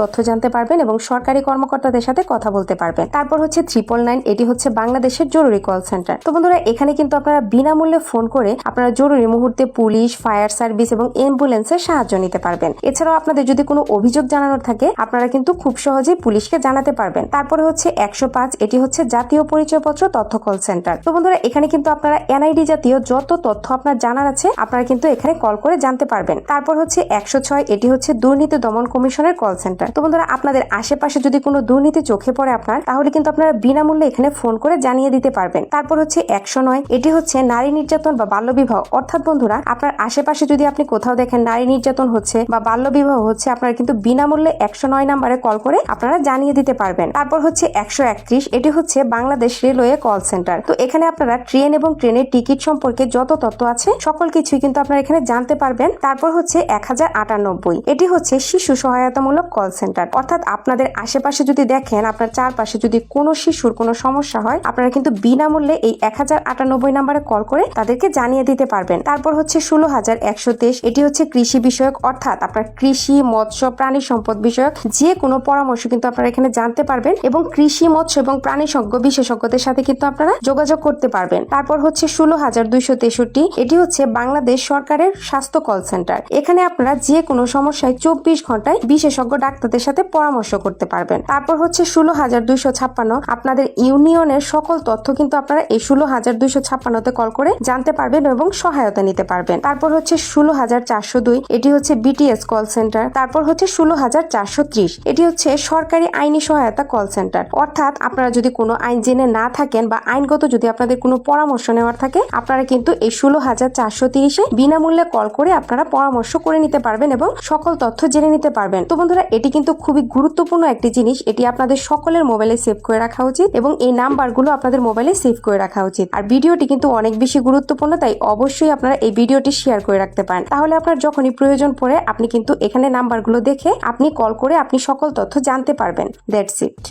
তথ্য জানতে পারবেন এবং সরকারি কর্মকর্তাদের সাথে কথা বলতে পারবেন। তারপর হচ্ছে ট্রিপল নাইন এটি হচ্ছে বাংলাদেশের জরুরি কল সেন্টার তো বন্ধুরা, এখানে কিন্তু আপনারা বিনামূল্যে ফোন করে আপনারা জরুরি মুহূর্তে পুলিশ ফায়ার সার্ভিস এবং অ্যাম্বুলেন্সের সাহায্য নিতে পারবেন। এছাড়াও আপনাদের যদি কোনো অভিযোগ জানানোর থাকে, আপনারা কিন্তু খুব সহজেই পুলিশকে জানাতে পারবেন। তারপরে হচ্ছে একশো পাঁচ, এটি হচ্ছে জাতীয় পরিচয়পত্র তথ্য কল সেন্টার তো বন্ধুরা, এখানে কিন্তু আপনারা এনআইডি জাতীয় যত তথ্য আপনার জানার আছে, আপনারা কিন্তু এখানে কল করে জানতে পারবেন। তারপর হচ্ছে একশো ছয়, এটি হচ্ছে দুর্নীতি দমন কমিশনের কল সেন্টার তো বন্ধুরা, আপনাদের আশেপাশে যদি কোনো দুর্নীতি চোখে পড়ে আপনার, তাহলে কিন্তু আপনারা বিনামূল্যে এখানে ফোন করে জানিয়ে দিতে পারবেন। তারপর হচ্ছে একশো নয়, এটি হচ্ছে নারী নির্যাতন বা বাল্যবিবাহ অর্থাৎ বন্ধুরা, আপনার আশেপাশে যদি আপনি কোথাও দেখেন নারী নির্যাতন হচ্ছে বা বাল্যবিবাহ হচ্ছে, আপনারা কিন্তু বিনামূল্যে একশো নয় নাম্বারে কল করে আপনারা জানিয়ে দিতে পারবেন। তারপর হচ্ছে একশো একত্রিশ, এটি হচ্ছে বাংলাদেশ রেলওয়ে কল সেন্টার। তো এখানে আপনারা ট্রেন এবং ট্রেনের টিকিট সম্পর্কে যত তথ্য আছে, সকল কিছুই কিন্তু আপনারা এখানে জানতে পারবেন। তারপর হচ্ছে এক হাজার আটানব্বই, এটি হচ্ছে শিশু সহায়তামূলক কল সেন্টার। অর্থাৎ আপনাদের আশেপাশে যদি দেখেন, আপনার চারপাশে যদি কোনো শিশুর কোনো সমস্যা হয়, আপনারা কিন্তু বিনামূল্যে এই এক হাজার আটানব্বই নাম্বারে কল করে তাদেরকে জানিয়ে দিতে পারবেন। তারপর হচ্ছে ষোলো হাজার একশো তেইশ। এটি হচ্ছে কৃষি বিষয়ক, অর্থাৎ আপনার কৃষি, মৎস্য, প্রাণী সম্পদ বিষয়ক যে কোনো পরামর্শ কিন্তু আপনারা এখানে জানতে পারবেন এবং কৃষি, মৎস্য এবং প্রাণী সজ্ঞ বিশেষজ্ঞদের সাথে কিন্তু আপনারা যোগাযোগ করতে পারবেন। তারপর হচ্ছে ষোলো হাজার দুইশো তেষট্টি। এটি হচ্ছে বাংলাদেশ সরকারের স্বাস্থ্য কল সেন্টার। এখানে আপনারা যে কোনো সমস্যায় চব্বিশ ঘন্টায় বিশেষজ্ঞ ডাক্তারদের সাথে পরামর্শ করতে পারবেন। তারপর হচ্ছে ষোলো হাজার দুইশো ছাপ্পান্ন। আপনাদের ইউনিয়নের সকল তথ্য কিন্তু আপনারা এই ষোলো হাজার দুইশো ছাপ্পান্নতে কল করে জানতে পারবেন এবং সহায়তা নিতে পারবেন। তারপর হচ্ছে ষোলো হাজার চারশো দুই। এটি হচ্ছে বিটিএস কল সেন্টার। তারপর হচ্ছে ষোলো হাজার চারশো ত্রিশ। এটি হচ্ছে সরকারি আইনি সহায়তা কল সেন্টার। অর্থাৎ আপনারা যদি কোনো আইন জেনে না থাকেন বা আইনগত যদি আপনাদের কোনো পরামর্শ নেওয়ার থাকে, আপনারা কিন্তু এই ষোলো হাজার চারশো তিরিশে বিনামূল্যে কল করে আপনারা পরামর্শ করে নিতে পারবেন এবং সকল তথ্য জেনে নিতে পারবেন। তো বন্ধুরা এটি কিন্তু খুবই গুরুত্বপূর্ণ একটি জিনিস। এটি আপনাদের সকলের মোবাইলে সেভ করে রাখা উচিত এবং এই নাম্বারগুলো আপনাদের মোবাইলে সেভ করে রাখা উচিত। আর ভিডিওটি কিন্তু অনেক বেশি গুরুত্বপূর্ণ, তাই অবশ্যই আপনারা এই ভিডিওটি শেয়ার করে রাখতে পারেন। তাহলে আপনার যখনই প্রয়োজন পড়ে, আপনি কিন্তু এখানে নাম্বারগুলো দেখে আপনি কল করে আপনি সকল তথ্য জানতে পারবেন। That's it.